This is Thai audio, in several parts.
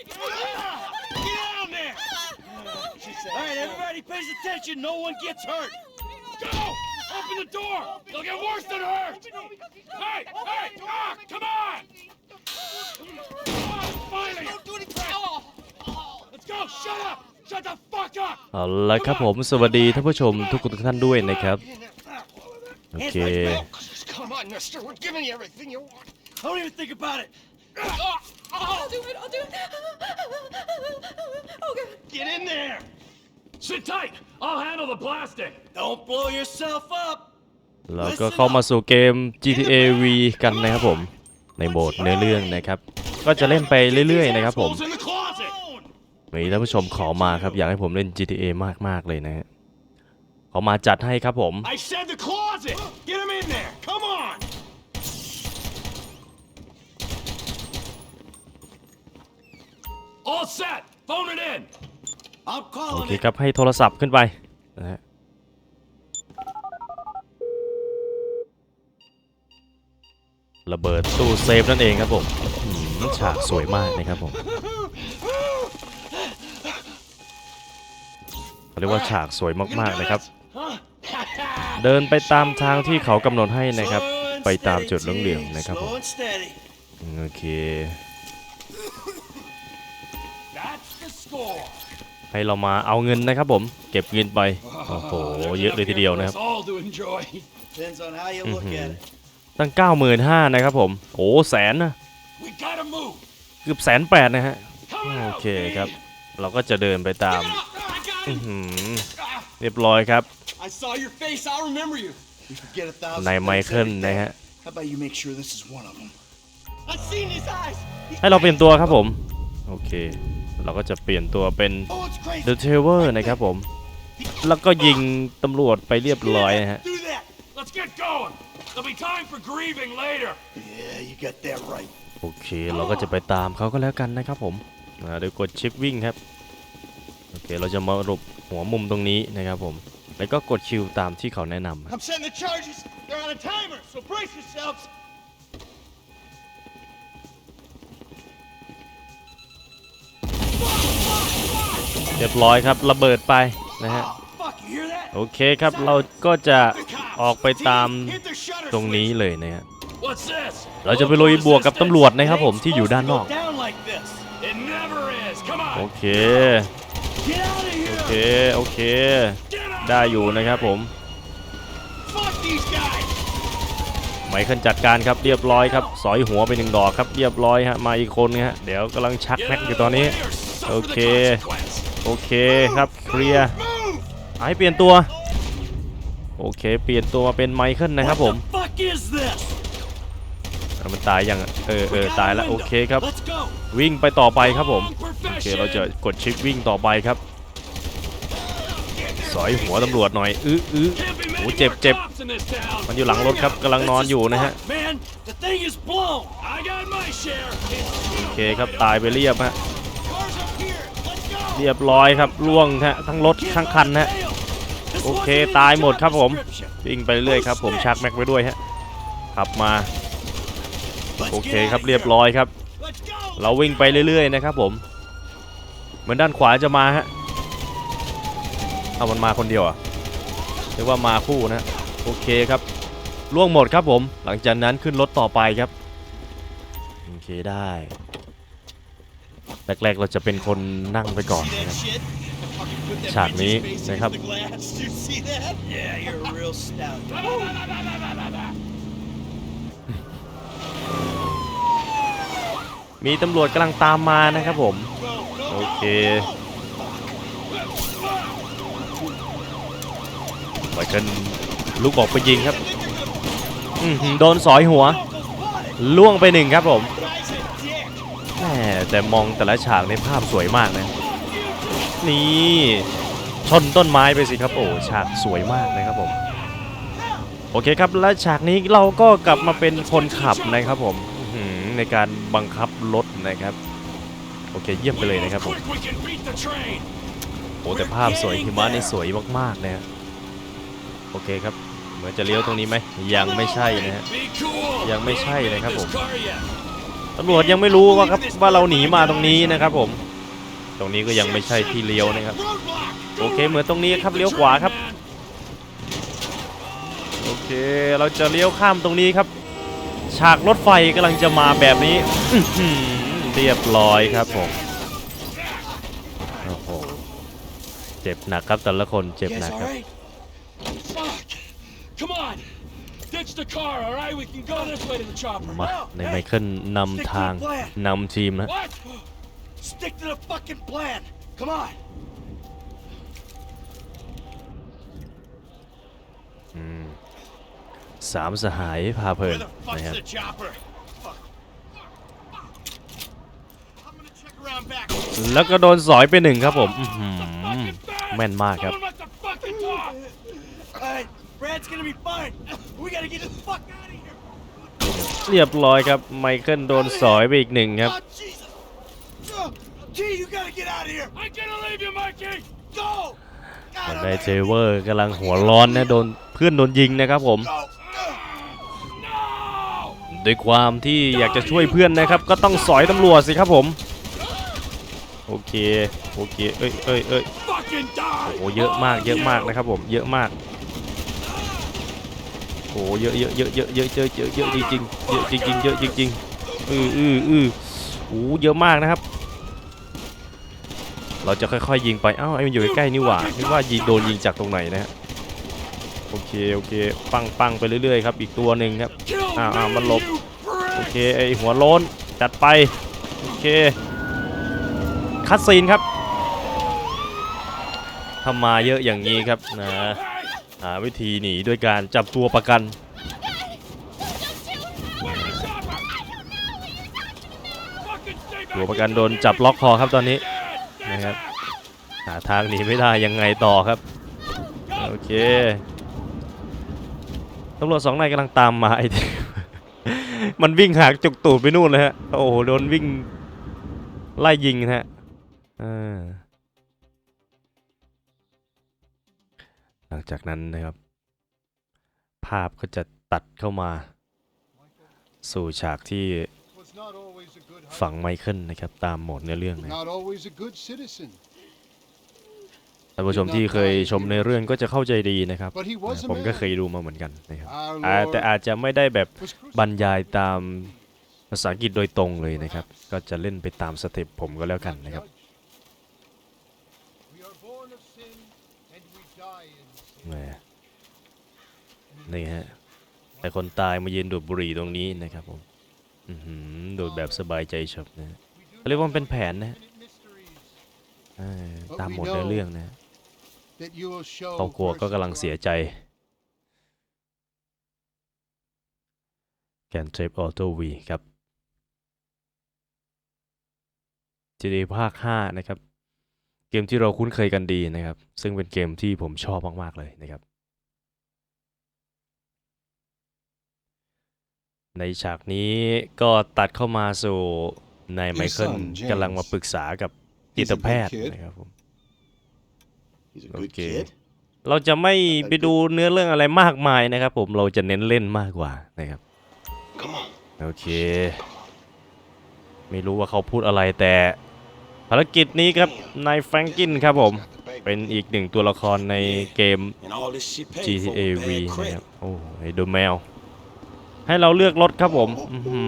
Get down there! All right, everybody pays attention. No one gets hurt. Go! Open the door! They'll get worse than hurt! Hey! Hey! Ah! Come on! Come on, finally! Let's go! Shut up! Shut the fuck up! เอาละครับผม สวัสดีท่านผู้ชมทุกท่านด้วยนะครับ โอเค Come on, mister. We're giving you everything you want. Don't even think about it. I'll do it. I'll do it. Oh, God. Get in there. Sit tight. I'll handle the plastic. Don't blow yourself up. เราก็เข้ามาสู่เกม GTA V กันนะครับผม ในโหมดเนื้อเรื่องนะครับ ก็จะเล่นไปเรื่อยๆนะครับผม Assholes in the closet. มีท่านผู้ชมขอมาครับ อยากให้ผมเล่น GTA มากๆเลยนะฮะขอมาจัดให้ครับผม I said the closet. Get him in there. Come on. All set. Phone it in. I'm โอ calling เค it. ครับให้โทรศัพท์ขึ้นไปนะฮะระเบิดตู้เซฟนั่นเองครับผมอืมฉากสวยมากนะครับผมเขาเรียกว่าฉากสวยมาก ๆ นะครับ Huh? เดินไปตามทางที่เขากำหนดให้นะครับ Slow and ไปตาม steady, จุดเหลือง T. ๆนะครับผม Slow and steady. โอเค ให้เรามาเอาเงินนะครับผม เก็บเงินไปโอ้โหเยอะเลยทีเดียวนะครับตั้ง 95,000นะครับผมโอ้แสนนะเกือบแสนแปดนะฮะโอเคครับ เราก็จะเดินไปตามเรียบร้อยครับนายไมเคิลนะฮะให้เราเปลี่ยนตัวครับผม โอเค เราก็จะเปลี่ยนตัวเป็น Oh, it's crazy. The t r a v e r นะครับผม แล้วก็ยิงตำรวจไปเรียบร้อยนะฮะ Do that. Let's get going. There'll be time for grieving later. Yeah, you got that right. โอเค เราก็จะไปตามเขาก็แล้วกันนะครับผมอ่าเดี๋ยวกดชิปวิ่งครับ โอเค เราจะมาหลบหัวมุมตรงนี้นะครับผม แล้วก็กดคิวตามที่เขาแนะนำ เรียบร้อยครับระเบิดไปนะฮะโอเคครับเราก็จะออกไปตามตรงนี้เลยนะฮะเราจะไปลุยบวกกับตำรวจนะครับผมที่อยู่ด้านนอกโอเคโอเคโอเค ได้อยู่นะครับผมไมเคิลจัดการครับเรียบร้อยครับสอยหัวไปหนึ่งดอกครับเรียบร้อยฮะมาอีกคนฮะเดี๋ยวกำลังชักแม็กอยู่ตอนนี้ way or suffer the Okay. consequence. โอเคครับเคลียร์ Move. ให้เปลี่ยนตัว โอเค เปลี่ยนตัวมาเป็นไมเคิลนะครับผม What the fuck is this? อะมันตายยังอะเออเออ We got ตาย a แล้วโอ window. เคครับ Let's go. วิ่งไปต่อไปครับผม Wrong โอเค profession. เราจะกดชิปวิ่งต่อไปครับ สอยหัวตำรวจหน่อยอื้ออื้อ Can't be โอ้ many เจ็บ more เจ็บ cops in this town. มันอยู่หลังรถครับกำลังนอนอยู่นะฮะ Fuck, man, the thing is blown. I got my share. โอเคครับตายไปเรียบฮะ Cars up here. Let's go. เรียบร้อยครับล่วงฮะทั้งรถทั้งคันฮะโอเคตายหมดครับผมวิ่งไปเรื่อยครับ ผมชักแม็กไว้ด้วยฮะขับมาโอเคครับเรียบร้อยครับ เราวิ่งไปเรื่อยๆนะครับผม เหมือนด้านขวาจะมาฮะเอามันมาคนเดียวอะเรียกว่ามาคู่นะโอเคครับล่วงหมดครับผม หลังจากนั้นขึ้นรถต่อไปครับโอเคได้ แรกๆเราจะเป็นคนนั่งไปก่อนนะครับฉากนี้นะครับมีตำรวจกำลังตามมานะครับผม โอเคไปกันลูกบอกไปยิงครับโดนสอยหัว ล่วงไปหนึ่งครับผม แหมแต่มองแต่ละฉากในภาพสวยมากนะ นี่ชนต้นไม้ไปสิครับโอ้ฉากสวยมากนะครับผม โอเคครับและฉากนี้เราก็กลับมาเป็นคนขับนะครับผมในการบังคับรถนะครับ โอเคเยี่ยมไปเลยนะครับผมโอ้แต่ภาพสวยหิมะนี่สวยมากๆนะฮะโอเคครับเหมือนจะเลี้ยวตรงนี้ไหมยังไม่ใช่นะฮะ Be cool. Yang We may ain't say made này các this bộ. car yet. ตำรวจยังไม่รู้ว่าครับว่าเราหนีมาตรงนี้นะครับผม ตรงนี้ก็ยังไม่ใช่ที่เลี้ยวนะครับ โอเคเหมือนตรงนี้ครับเลี้ยวขวาครับ โอเค เราจะเลี้ยวข้ามตรงนี้ครับ ฉากรถไฟกำลังจะมาแบบนี้เรียบร้อยครับผมโอ้โหเจ็บหนักครับแต่ละคนเจ็บหนักครับ right? Fuck! Come on! Ditch the car, all right? We can go this way to the chopper. มา No, ใน hey, ไมเคิลนำทางนำทีมนะ What? Stick to the fucking plan. Come on. สามสหายพาเพลิน Where the fuck's นะครับ the chopper? Fuck. I'm gonna check around back. แล้วก็โดนสอยไปหนึ่งครับผมอื้อหือ Fucking bad. แม่นมากครับ Someone must have fucking talk. Alright, Brad's gonna be fine. We gotta get the fuck out of here. เรียบร้อยครับ ไมเคิลโดนสอยไปอีกหนึ่งครับ Oh, Jesus. Oh, T, you gotta get out of here. I gotta leave you, Mikey! Go. ส่วน God, ได้ I'm เจเวอร์กำลังหัวร้อนนะโดนเพื่อนโดนยิงนะครับผม Go. No! ด้วยความที่อยากจะช่วยเพื่อนนะครับ ก็ต้องสอยตำรวจสิครับผม โอเค โอเค เอ้ยเอ้ยเอ้ย Fucking die! โอ้เยอะมากเยอะมากนะครับผมเยอะมาก โอ้เยอะเยอะเยอะเยอะเยอะเยอะเยอะเยอะจริงๆเยอะจริงๆเยอะจริงๆอืออืออือโอ้เยอะมากนะครับ เราจะค่อยๆยิงไปอ้าวไอ้มันอยู่ใกล้ๆนี่หว่านึกว่ายิงโดนยิงจากตรงไหนนะฮะโอเคโอเคปังปังไปเรื่อยๆครับอีกตัวหนึ่งครับ Kill Ah, ah, me, มันหลบโอเคไอหัวโลนจัดไปโอเคคัดซีนครับทำมาเยอะอย่างนี้ครับนะ หาวิธีหนีด้วยการจับตัวประกัน ตัวประกันโดนจับล็อกคอครับตอนนี้นะครับหาทางหนีไม่ได้ยังไงต่อครับโอเคตำรวจสองนายกำลังตามมาไอ้มันวิ่งหากจุกตูดไปนู่นเลยฮะโอ้โหโดนวิ่งไล่ยิงฮะอ่า หลังจากนั้นนะครับ ภาพก็จะตัดเข้ามา สู่ฉากที่ was not always a good ฝั่งไมเคิลนะครับ ตามโหมดในอเรื่องนะ not always a good citizen, ท่านผู้ชมที่เคยชมในเรื่องก็จะเข้าใจดีนะครับ but he was a ผมก็ man. เคยดูมาเหมือนกันนะครับ Our อ่า Lord แต่อาจจะไม่ได้แบบ was บรร crucified. ยายตามภาษาอังกฤษโดยตรงเลยนะครับ ก็จะเล่นไปตามสเต็ปผมก็แล้วกันนะครับ We are born of sin and we die in sin. แหม นี่ฮะแต่คนตายมายืนดูดบุหรี่ตรงนี้นะครับผมดูดแบบสบายใจเฉบนะเขาเรียกว่ามันเป็นแผนนะตามหมดในเรื่องนะครอบครัวก็กำลังเสียใจ แกนเทรปออโต้วีครับ GTA ภาค 5 นะครับ เกมที่เราคุ้นเคยกันดีนะครับ ซึ่งเป็นเกมที่ผมชอบมาก ๆ เลยนะครับ ในฉากนี้ก็ตัดเข้ามาสู่นายไมเคิล son, James. กำลังมาปรึกษากับจิตแพทย์ He's a good kid. นะครับผม He's a good Okay. kid. เราจะไม่ไปดูเนื้อเรื่องอะไรมากมายนะครับ ผมเราจะเน้นเล่นมากกว่านะครับ Come on. โอเค ไม่รู้ว่าเขาพูดอะไรแต่ ภารกิจนี้ครับนายแฟรงกินครับผม เป็นอีกหนึ่งตัวละครในเกม And all this shit paid for GTA with V bad นะ credit. ครับโอ้ไอโดแมว ให้เราเลือกรถครับผมอื้อหื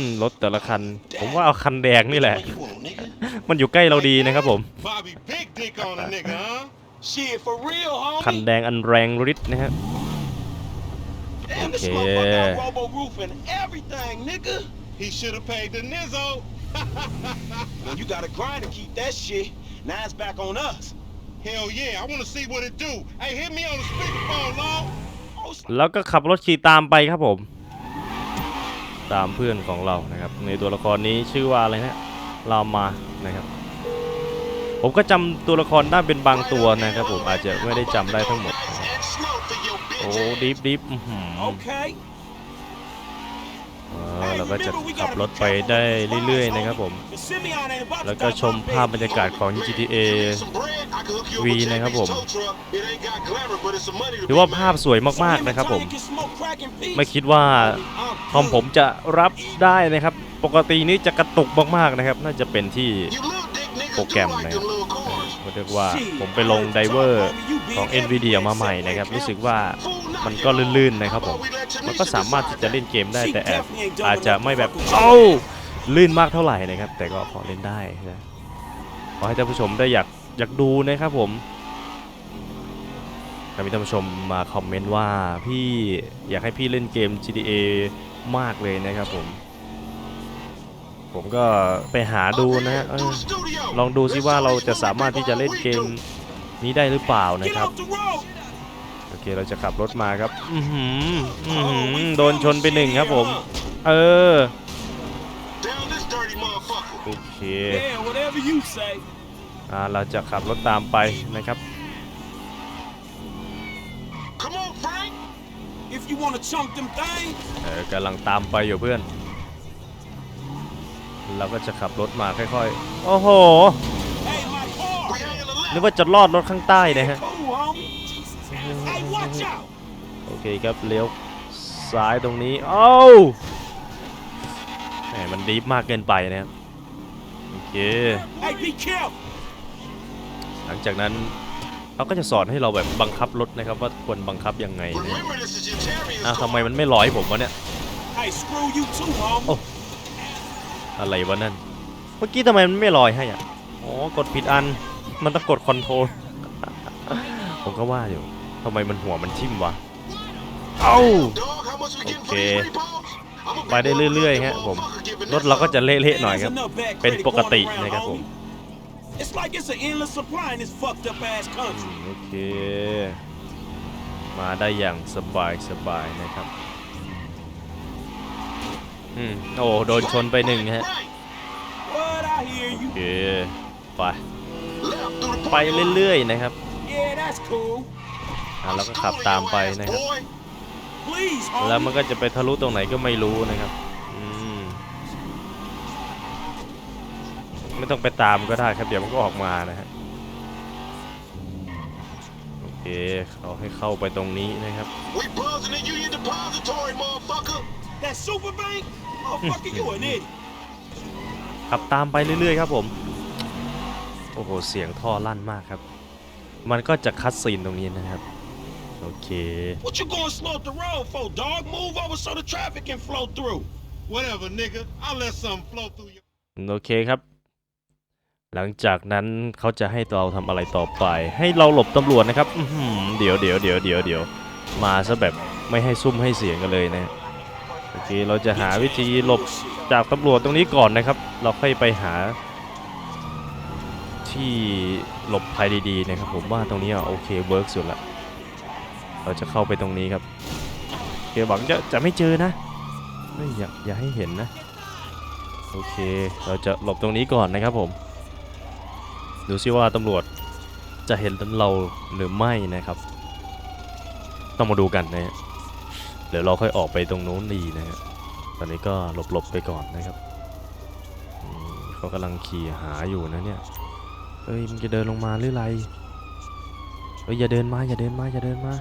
อรถแต่ละคัน ผมว่าเอาคันแดงนี่แหละ You want, nigga? มันอยู่ใกล้เราดีนะครับผม Bobby big dick on a nigga, huh? Shit, for real, คัน homie. แดงอันแรงฤทธิ์นะครับ Damn, this Okay. motherfucker got robo roof and everything, nigga. He should have paid the Nizzo. Well, you gotta grind to keep that shit. Now it's back on us. Hell yeah, I want to see what it do. Hey, hit me on the speakerphone, Law. Oh, it's แล้วก็ขับรถขี่ตามไปครับผม ตามเพื่อนของเรานะครับ ในตัวละครนี้ชื่อว่าอะไรนะรามานะครับ ผมก็จำตัวละครได้เป็นบางตัวนะครับ ผมอาจจะไม่ได้จำได้ทั้งหมดนะครับ And snow for your bitch. โอ้ดิฟดิฟอื้อหือ okay. เราก็จะขับรถไปได้เรื่อย ๆ นะครับผม แล้วก็ชมภาพบรรยากาศของ GTA V นะครับผมถือว่าภาพสวยมากๆนะครับผม ไม่คิดว่าคอมผมจะรับได้นะครับ ปกตินี่จะกระตุกมากๆนะครับ น่าจะเป็นที่โปรแกรมนะครับเรียกว่าผมไปลงไดเวอร์ของ NVIDIA มาใหม่นะครับ รู้สึกว่า มันก็ลื่นๆนะครับผม มันก็สามารถที่จะเล่นเกมได้แต่แอบอาจจะไม่แบบเอ้าลื่นมากเท่าไหร่นะครับ แต่ก็พอเล่นได้นะขอให้ท่านผู้ชมได้อยากอยากดูนะครับผมมีท่านผู้ชมมาคอมเมนต์ว่าพี่อยากให้พี่เล่นเกม GTA มากเลยนะครับผมผมก็ไปหาดูนะฮะเออลองดูซิว่าเราจะสามารถที่จะเล่นเกมนี้ได้หรือเปล่านะครับ เคเราจะขับรถมาครับอือหืออื้อหือโดนชนไปหนึ่งครับผม เออ Down this dirty motherfucker. โอเค Yeah, whatever you say. อ่าเราจะขับรถตามไปนะครับ Come on, Frank. If you want to chunk them things, เออกำลังตามไปอยู่เพื่อน เราก็จะขับรถมาค่อยๆ โอ้โห hey, my car. We hanging the left. นึกว่าจะลอดรถข้างใต้นะฮะ โอเคครับเลี้ยวซ้ายตรงนี้เอ้าแหมมันดีฟมากเกินไปนะครับโอเค Hey, be careful. หลังจากนั้นเขาก็จะสอนให้เราแบบบังคับรถนะครับว่าควรบังคับยังไงนะ Remember, this is your Terrier's อ้าว car. ทำไมมันไม่ร้อยผมวะเนี่ย Hey, screw you too, homie. Oh. อะไรวะนั่นเมื่อกี้ทำไมมันไม่ลอยให้อะอ๋อกดผิดอันมันต้องกดคอนโทรลผมก็ว่าอยู่ทำไมมันหัวมันทิ่มวะ เอ้า Dog, how much we getting for Okay. these free balls? I'm a ไปได้ big boy เรื่อยๆ looking ฮะผม motherfucker giving รถ this เราก็ up. จะเละๆหน่อยครับ There's enough bad เป็น credit ปกติ going around, นะครับผม homie. It's like it's an endless supply in this fucked up ass country. โอเค มาได้อย่างสบายสบายนะครับ อืม โอ้ โดนชนไปหนึ่งฮะ Right. What I hear โอ you. เค ไป Left through the ไป parking lot. เรื่อยๆนะครับ Yeah, that's cool. อะแล้วก็ขับตามไปนะครับ Boy. Please, แล้วมัน homie. ก็จะไปทะลุตรงไหนก็ไม่รู้นะครับอืมไม่ต้องไปตามก็ได้ครับ เดี๋ยวมันก็ออกมานะฮะโอเคเขาให้เข้าไปตรงนี้นะครับ We buzzing the Union Depository, motherfucker. That super bank? Motherfucker, you an idiot. ขับตามไปเรื่อยๆครับผม โอ้โห เสียงท่อลั่นมากครับ มันก็จะคัดซีนตรงนี้นะครับ โอเค What you going slow up the road for, dog? Move over so the traffic can flow through. Whatever, nigga. I'll let something flow through your. โอเคครับ หลังจากนั้นเขาจะให้เราทำอะไรต่อไป ให้เราหลบตำรวจนะครับอื้อหือเดี๋ยวเดี๋ยวเดี๋ยวเดี๋ยวเดี๋ยวมาซะแบบไม่ให้ซุ่มให้เสียงกันเลยนะ โอเค เราจะหาวิธีหลบจากตำรวจตรงนี้ก่อนนะครับ เราค่อยไปหา ที่หลบภัยดีๆนะครับผมว่าตรงนี้อะโอเคเวิร์กสุดละ เราจะเข้าไปตรงนี้ครับเคหวังจะจะไม่เจอนะเฮ้ยอย่าอย่าให้เห็นนะโอเคเราจะหลบตรงนี้ก่อนนะครับผมดูซิว่าตำรวจจะเห็นเราหรือไม่นะครับ ต้องมาดูกันนะฮะเดี๋ยวเราค่อยออกไปตรงโน้นดีนะฮะตอนนี้ก็หลบๆไปก่อนนะครับเขากำลังขี่หาอยู่นะเนี่ยเอ้ยมันจะเดินลงมาหรือไรเอ้ยอย่าเดินมาอย่าเดินมาอย่าเดินมา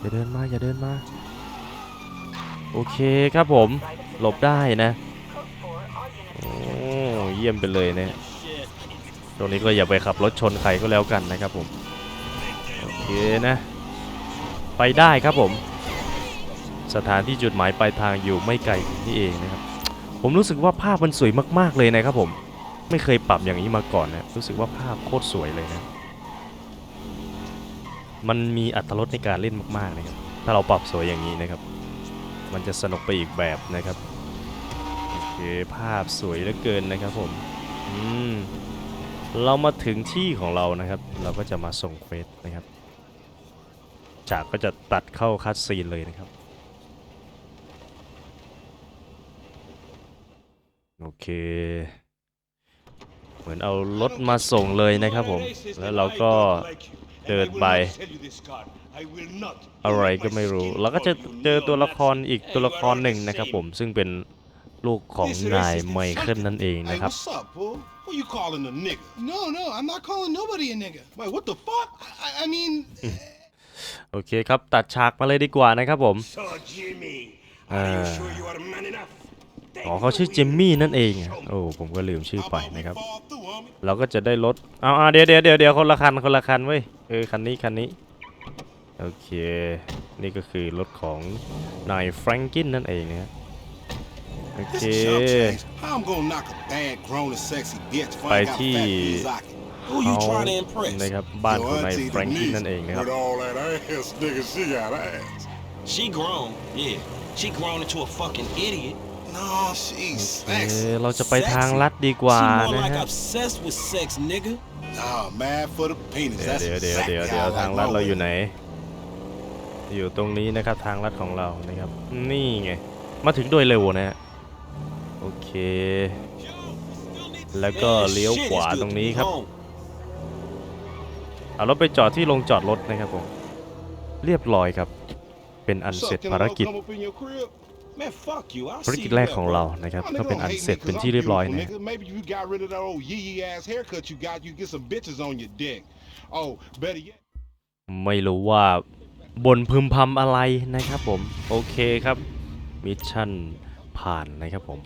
อย่าเดินมาอย่าเดินมา โอเคครับผมหลบได้นะโอ้เยี่ยมไปเลยนะตรงนี้ก็อย่าไปขับรถชนใครก็แล้วกันนะครับผมโอเคนะ ไปได้ครับผม สถานที่จุดหมายปลายทางอยู่ไม่ไกลนี่เองนะครับ ผมรู้สึกว่าภาพมันสวยมากๆเลยนะครับผม ไม่เคยปรับอย่างนี้มาก่อนนะรู้สึกว่าภาพโคตรสวยเลยนะ มันมีอัตรสในการเล่นมากๆนะครับ ถ้าเราปรับสวยอย่างนี้นะครับ มันจะสนุกไปอีกแบบนะครับ โอเค ภาพสวยเหลือเกินนะครับผม อืม เรามาถึงที่ของเรานะครับ เราก็จะมาส่งเควสนะครับ จากก็จะตัดเข้าคัดซีนเลยนะครับ โอเคเหมือนเอารถมาส่งเลยนะครับผม แล้วเราก็ เดินไป อะไรก็ไม่รู้เราก็จะเจอตัวละครอีกตัวละครหนึ่งนะครับผมซึ่งเป็นลูกของนายไมเคิลนั่นเอง Hey, นะครับ what's up, fool? Who you calling a nigga? No, no, I'm not calling nobody a nigga. Wait, what the fuck? I, I mean, โอเคครับ ตัดฉากมาเลยดีกว่านะครับผม So, Jimmy, are you sure you are man enough? อ๋อเขาชื่อเจมมี่นั่นเองโอ้ผมก็ลืมชื่อไปนะครับ เราก็จะได้รถเอาเดี๋ยวเดี๋ยวเดี๋ยวเดี๋คนละคันคนละคันเว้ยเออคันนี้คันนี้โอเค นี่ก็คือรถของนายแฟรงกินนั่นเองนะโอเคไปที่เขานะครับบ้านของนายแฟรงกินนั่นเองนะครับ She grown, yeah. She grown into a fucking idiot. No, she's เอ sexy. อเราจะไปทางลัดดีกว่า She more นะ like ฮะ obsessed with sex, nigga. Nah, mad for the penis. เดี๋ยว That's เดี๋ยวเดี๋ยวเดี๋ยว exactly เดี๋ยว how I ทาง like ลัด my เราอยู่ women. ไหน อยู่ตรงนี้นะครับทางลัดของเรานะครับ นี่ไง มาถึงโดยเร็วนะฮะ โอเค แล้วก็ Man, เลี้ยว shit, ขวา it's good ตรง to นี้ be ครับ home. เอารถไปจอดที่ลงจอดรถนะครับผม เรียบร้อยครับ เป็นอัน What's เสร็จ up? Can ภาร I กิจ come up in your crib? Man, fuck you. I'll ภาร see กิจ you แรก there, ของ bro. เรานะครับ Oh, ก็ nigga เป็น don't อัน hate เสร็จ me เป็น 'cause ที่ I'm เรียบร้อย beautiful, นะ nigga. Maybe you got rid of that old yee yee ass haircut you got. You get some bitches on your dick. Oh, better yet. ไม่รู้ว่าบนพึมพำอะไรนะครับผม โอเคครับ มิชชั่นผ่านนะครับผม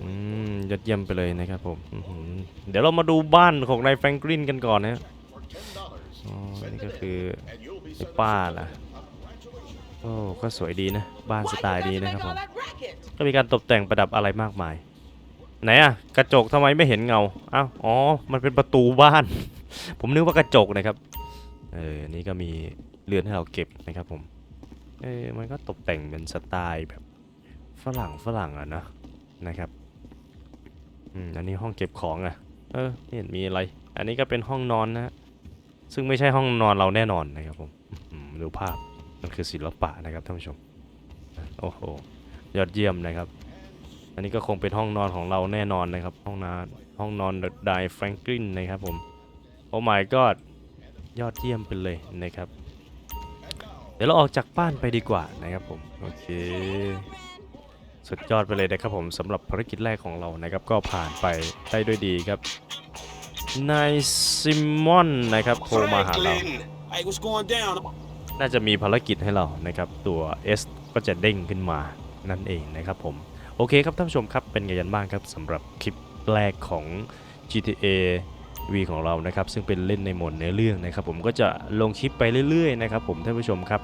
อืมยอดเยี่ยมไปเลยนะครับผมอื้อหือเดี๋ยวเรามาดูบ้านของนายแฟรงกลินกันก่อนนะฮะอ๋อนี่ก็คือไอ้ป้าล่ะโอ้ก็สวยดีนะ บ้านส Why ไตล์ you ดี guys นะค make รับผ all ม that racket? ก็มีการตกแต่งประดับอะไรมากมาย ไหนอะกระจกทำไมไม่เห็นเงาอ้าวอ๋อ มันเป็นประตูบ้าน ผมนึกว่ากระจกนะครับ เออ นี่ก็มีเรือนให้เราเก็บนะครับผม เออมันก็ตกแต่งเป็นสไตล์แบบฝรั่งฝรั่งอะนะ นะครับ อืม อันนี้ห้องเก็บของอะเออไม่เห็นมีอะไร อันนี้ก็เป็นห้องนอนนะฮะซึ่งไม่ใช่ห้องนอนเราแน่นอนนะครับผมอื้อหือดูภาพ มันคือศิลปะนะครับท่านผู้ชม โอ้โห ยอดเยี่ยมนะครับ อันนี้ก็คงเป็นห้องนอนของเราแน่นอนนะครับ ห้องนอนห้องนอนไดแฟรงกลินนะครับผม โอ้ my god ยอดเยี่ยมไปเลยนะครับ เดี๋ยวเราออกจากบ้านไปดีกว่านะครับผม โอเค สุดยอดไปเลยนะครับผมสำหรับภารกิจแรกของเรานะครับ ก็ผ่านไปได้ด้วยดีครับ นายซิมอนนะครับโทรมาหาเรา Franklin. Hey, what's going down? น่าจะมีภารกิจให้เรานะครับตัว S ก็จะเด้งขึ้นมานั่นเองนะครับผม โอเคครับท่านผู้ชมครับเป็นไงกันบ้างครับสำหรับคลิปแรกของ GTA V ของเรานะครับซึ่งเป็นเล่นในหมดเนื้อเรื่องนะครับผมก็จะลงคลิปไปเรื่อยๆนะครับผมท่านผู้ชมครับ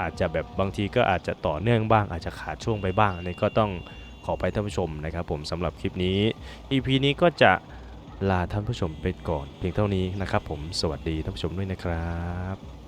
อาจจะแบบบางทีก็อาจจะต่อเนื่องบ้าง อาจจะขาดช่วงไปบ้างอันนี้ก็ต้องขอไปท่านผู้ชมนะครับผมสำหรับคลิปนี้ EP นี้ก็จะลาท่านผู้ชมไปก่อนเพียงเท่านี้นะครับผมสวัสดีท่านผู้ชมด้วยนะครับ